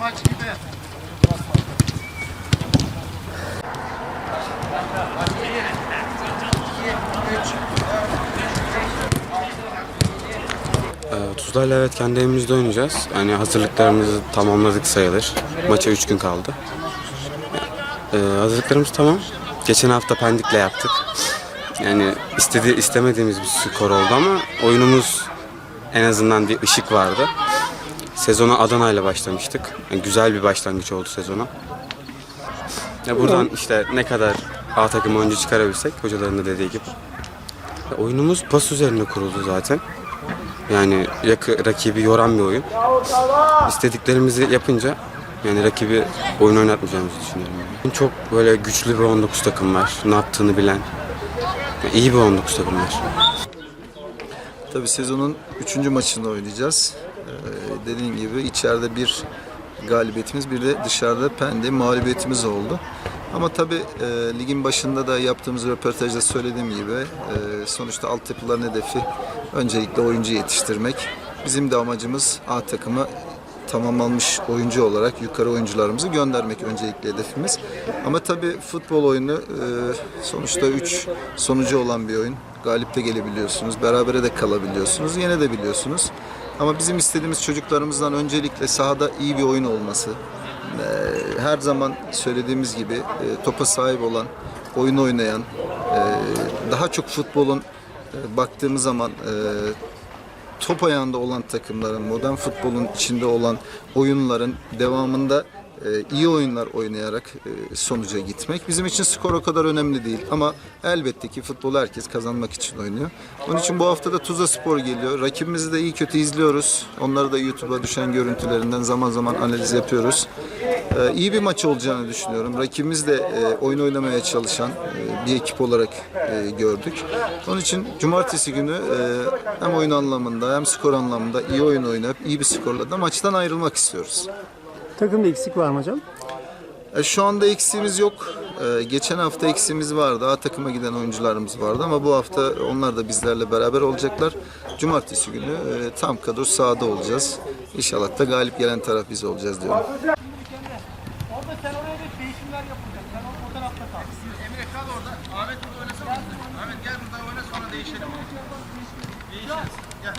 maç gibi. Ee, Tuzla'yla evet kendi evimizde oynayacağız. Yani hazırlıklarımızı tamamladık sayılır. Maça 3 gün kaldı. Ee, hazırlıklarımız tamam. Geçen hafta Pendik'le yaptık. Yani istedi istemediğimiz bir skor oldu ama oyunumuz en azından bir ışık vardı. Sezona Adana'yla başlamıştık. Yani güzel bir başlangıç oldu sezona. Ya buradan işte ne kadar A takım oyuncu çıkarabilsek hocaların da dediği gibi. Ya oyunumuz pas üzerine kuruldu zaten. Yani yakı, rakibi yoran bir oyun. İstediklerimizi yapınca yani rakibi oyun oynatmayacağımızı düşünüyorum. Yani. Çok böyle güçlü bir 19 takım var. Ne yaptığını bilen. Yani iyi bir 19 takım var. Tabii sezonun 3. maçında oynayacağız. Dediğim gibi içeride bir galibiyetimiz bir de dışarıda Pende mağlubiyetimiz oldu. Ama tabii e, ligin başında da yaptığımız röportajda söylediğim gibi e, sonuçta altyapıların hedefi öncelikle oyuncu yetiştirmek. Bizim de amacımız A takımı tamamlanmış oyuncu olarak yukarı oyuncularımızı göndermek öncelikle hedefimiz. Ama tabii futbol oyunu e, sonuçta 3 sonucu olan bir oyun. Galip de gelebiliyorsunuz, berabere de kalabiliyorsunuz, yine de biliyorsunuz. Ama bizim istediğimiz çocuklarımızdan öncelikle sahada iyi bir oyun olması. E, Her zaman söylediğimiz gibi e, topa sahip olan, oyun oynayan, e, daha çok futbolun baktığımız zaman top ayağında olan takımların, modern futbolun içinde olan oyunların devamında iyi oyunlar oynayarak e, sonuca gitmek. Bizim için skor o kadar önemli değil ama elbette ki futbol herkes kazanmak için oynuyor. Onun için bu hafta da Tuzla Spor geliyor. Rakibimizi de iyi kötü izliyoruz. Onları da YouTube'a düşen görüntülerinden zaman zaman analiz yapıyoruz. E, iyi bir maç olacağını düşünüyorum. Rakibimiz de e, oyun oynamaya çalışan e, bir ekip olarak e, gördük. Onun için cumartesi günü e, hem oyun anlamında hem skor anlamında iyi oyun oynayıp iyi bir skorla da maçtan ayrılmak istiyoruz. Takımda eksik var mı hocam? E, Şu anda eksiğimiz yok. E, Geçen hafta eksiğimiz vardı. A takıma giden oyuncularımız vardı ama bu hafta onlar da bizlerle beraber olacaklar. Cumartesi günü e, tam kadro sahada olacağız. İnşallah da galip gelen taraf biz olacağız diyorum. Orada sen oraya geç değişimler yapılacak. Sen o, o tarafta kal. Emre kal orada. Ahmet burada oynasana. Ahmet gel burada oyna sonra değişelim. Değişiriz. Gel.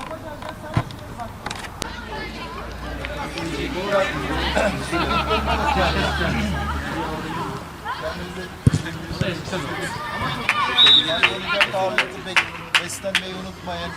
Beslenmeyi unutmayın.